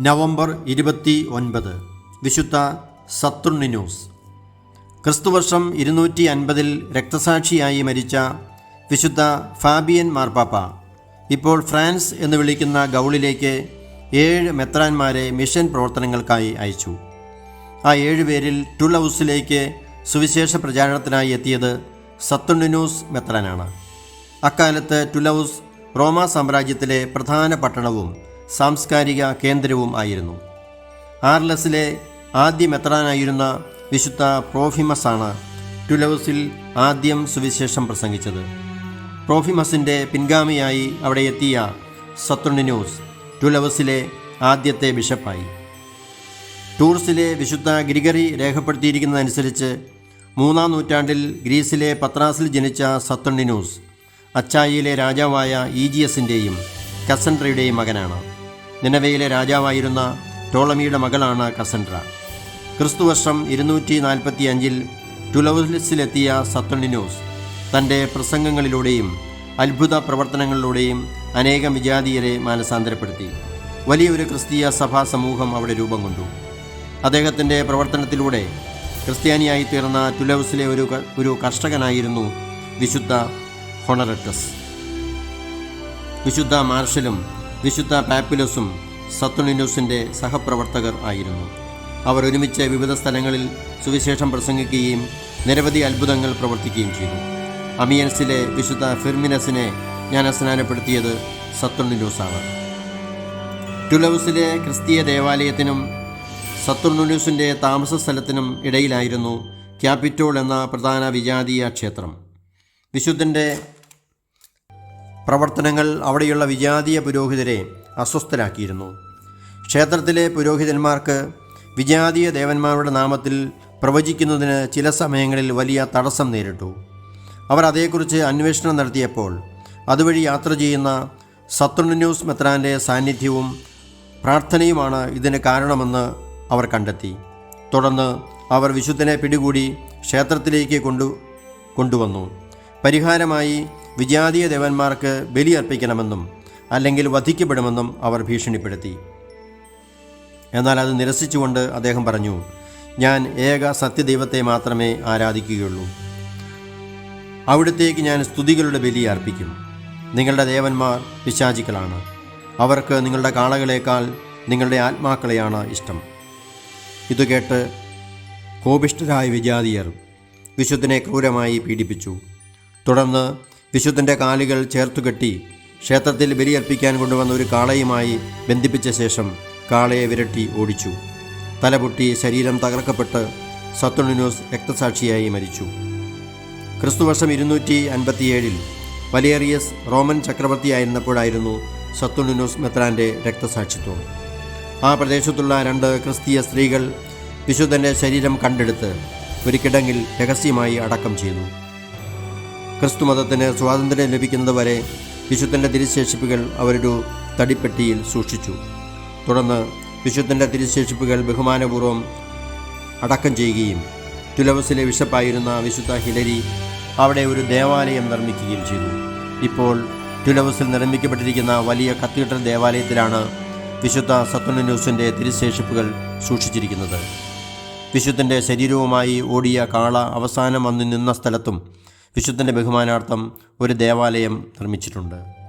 November ഇരുപത്തി ഒൻപത്. വിശുദ്ധ സത്തുണ്ണിനൂസ് ക്രിസ്തുവർഷം ഇരുന്നൂറ്റി അൻപതിൽ രക്തസാക്ഷിയായി മരിച്ച വിശുദ്ധ ഫാബിയൻ മാർപ്പാപ്പ ഇപ്പോൾ ഫ്രാൻസ് എന്ന് വിളിക്കുന്ന ഗൗളിലേക്ക് ഏഴ് മെത്രാന്മാരെ മിഷൻ പ്രവർത്തനങ്ങൾക്കായി അയച്ചു. ആ ഏഴ് ഏഴുപേരിൽ ടുലൗസിലേക്ക് സുവിശേഷ പ്രചാരണത്തിനായി എത്തിയത് സത്തുണ്ണിനൂസ് മെത്രാനാണ്. അക്കാലത്ത് ടുലൗസ് റോമ സാമ്രാജ്യത്തിലെ പ്രധാന പട്ടണവും സാംസ്കാരിക കേന്ദ്രവും ആയിരുന്നു. ആർലസിലെ ആദ്യ മെത്രാനായിരുന്ന വിശുദ്ധ പ്രോഫിമസാണ് ടുലവസിൽ ആദ്യം സുവിശേഷം പ്രസംഗിച്ചത്. പ്രോഫിമസിന്റെ പിൻഗാമിയായി അവിടെ എത്തിയ സത്തുണ്ണിനൂസ് ടുലവസിലെ ആദ്യത്തെ ബിഷപ്പായി. ടൂർസിലെ വിശുദ്ധ ഗ്രിഗറി രേഖപ്പെടുത്തിയിരിക്കുന്നതനുസരിച്ച് മൂന്നാം നൂറ്റാണ്ടിൽ ഗ്രീസിലെ പത്രാസിൽ ജനിച്ച സത്തണ്ണിനൂസ് അച്ചായിയിലെ രാജാവായ ഈജിയസിന്റെയും കസൻഡ്രയുടെയും മകനാണ്. നിലവയിലെ രാജാവായിരുന്ന ടോളമിയുടെ മകളാണ് കസൻട്ര ക്രിസ്തുവർഷം ഇരുന്നൂറ്റി നാൽപ്പത്തി അഞ്ചിൽ ടുലവസിലെത്തിയ സത്തണിനോസ് തന്റെ പ്രസംഗങ്ങളിലൂടെയും അത്ഭുത പ്രവർത്തനങ്ങളിലൂടെയും അനേകം വിജാതീയരെ മാനസാന്തരപ്പെടുത്തി. വലിയൊരു ക്രിസ്തീയ സഭാ സമൂഹം അവിടെ രൂപം കൊണ്ടു. അദ്ദേഹത്തിന്റെ പ്രവർത്തനത്തിലൂടെ ക്രിസ്ത്യാനിയായി തീർന്ന ടുലൗസിലെ ഒരു ഒരു കർഷകനായിരുന്നു വിശുദ്ധ ഹൊണറട്ടസ്. വിശുദ്ധ മാർഷലും വിശുദ്ധ പാപ്പിലസും സത്തുണിനൂസിന്റെ സഹപ്രവർത്തകർ ആയിരുന്നു. അവർ ഒരുമിച്ച് വിവിധ സ്ഥലങ്ങളിൽ സുവിശേഷം പ്രസംഗിക്കുകയും നിരവധി അത്ഭുതങ്ങൾ പ്രവർത്തിക്കുകയും ചെയ്തു. അമിയൻസിലെ വിശുദ്ധ ഫിർമിനസിനെ ഞാൻ ജ്ഞാനസ്നാനപ്പെടുത്തിയത് സത്തുണിനൂസാണ് ടുലൗസിലെ ക്രിസ്തീയ ദേവാലയത്തിനും സത്തുർനുലൂസിന്റെ താമസ സ്ഥലത്തിനും ഇടയിലായിരുന്നു ക്യാപിറ്റോൾ എന്ന പ്രധാന വിജാതീയ ക്ഷേത്രം. വിശുദ്ധന്റെ പ്രവർത്തനങ്ങൾ അവിടെയുള്ള വിജാതീയ പുരോഹിതരെ അസ്വസ്ഥരാക്കിയിരുന്നു. ക്ഷേത്രത്തിലെ പുരോഹിതന്മാർക്ക് വിജാതീയ ദേവന്മാരുടെ നാമത്തിൽ പ്രവചിക്കുന്നതിന് ചില സമയങ്ങളിൽ വലിയ തടസ്സം നേരിട്ടു. അവർ അതേക്കുറിച്ച് അന്വേഷണം നടത്തിയപ്പോൾ അതുവഴി യാത്ര ചെയ്യുന്ന സത്രുന്യൂസ് മെത്രാന്റെ സാന്നിധ്യവും പ്രാർത്ഥനയുമാണ് ഇതിന് കാരണമെന്ന് അവർ കണ്ടെത്തി. തുടർന്ന് അവർ വിശുദ്ധനെ പിടികൂടി ക്ഷേത്രത്തിലേക്ക് കൊണ്ടു കൊണ്ടുവന്നു. പരിഹാരമായി വിജാതീയ ദേവന്മാർക്ക് ബലിയർപ്പിക്കണമെന്നും അല്ലെങ്കിൽ വധിക്കപ്പെടുമെന്നും അവർ ഭീഷണിപ്പെടുത്തി. എന്നാൽ അത് നിരസിച്ചുകൊണ്ട് അദ്ദേഹം പറഞ്ഞു ഞാൻ ഏക സത്യദൈവത്തെ മാത്രമേ ആരാധിക്കുകയുള്ളൂ. അവിടത്തേക്ക് ഞാൻ സ്തുതികളുടെ ബലി അർപ്പിക്കും. നിങ്ങളുടെ ദേവന്മാർ പിശാചിക്കളാണ്. അവർക്ക് നിങ്ങളുടെ കാളകളേക്കാൾ നിങ്ങളുടെ ആത്മാക്കളെയാണ് ഇഷ്ടം. ഇത് കേട്ട് കോപിഷ്ഠരായ വിജാതിയർ വിശുദ്ധനെ ക്രൂരമായി പീഡിപ്പിച്ചു. തുടർന്ന് വിശുദ്ധന്റെ കാലുകൾ ചേർത്തുകെട്ടി ക്ഷേത്രത്തിൽ ബലിയർപ്പിക്കാൻ കൊണ്ടുവന്ന ഒരു കാളയുമായി ബന്ധിപ്പിച്ച ശേഷം കാളയെ വിരട്ടി ഓടിച്ചു. തലപൊട്ടി ശരീരം തകർക്കപ്പെട്ട് സത്തുണിനൂസ് രക്തസാക്ഷിയായി മരിച്ചു. ക്രിസ്തുവർഷം ഇരുന്നൂറ്റി അൻപത്തിയേഴിൽ വലേറിയസ് റോമൻ ചക്രവർത്തിയായിരുന്നപ്പോഴായിരുന്നു സത്തുണിനൂസ് മെത്രാന്റെ രക്തസാക്ഷിത്വം. ആ പ്രദേശത്തുള്ള രണ്ട് ക്രിസ്തീയ സ്ത്രീകൾ വിശുദ്ധന്റെ ശരീരം കണ്ടെടുത്ത് ഒരു കിടങ്ങിൽ രഹസ്യമായി അടക്കം ചെയ്തു. ക്രിസ്തുമതത്തിന് സ്വാതന്ത്ര്യം ലഭിക്കുന്നതുവരെ വിശുദ്ധന്റെ തിരിശേഷിപ്പുകൾ അവരൊരു തടിപ്പെട്ടിയിൽ സൂക്ഷിച്ചു. തുടർന്ന് വിശുദ്ധന്റെ തിരിശേഷിപ്പുകൾ ബഹുമാനപൂർവം അടക്കം ചെയ്യുകയും തുലവസിലെ ബിഷപ്പായിരുന്ന വിശുദ്ധ ഹിലരി അവിടെ ഒരു ദേവാലയം നിർമ്മിക്കുകയും ചെയ്തു. ഇപ്പോൾ തുലവസിൽ നിർമ്മിക്കപ്പെട്ടിരിക്കുന്ന വലിയ കത്തീഡ്രൽ ദേവാലയത്തിലാണ് വിശുദ്ധ സത്തുനൂസിന്റെ തിരുശേഷിപ്പുകൾ സൂക്ഷിച്ചിരിക്കുന്നത്. വിശുദ്ധന്റെ ശരീരവുമായി ഓടിയ കാള അവസാനം വന്നു നിന്ന സ്ഥലത്തും വിശുദ്ധന്റെ ബഹുമാനാർത്ഥം ഒരു ദേവാലയം നിർമ്മിച്ചിട്ടുണ്ട്.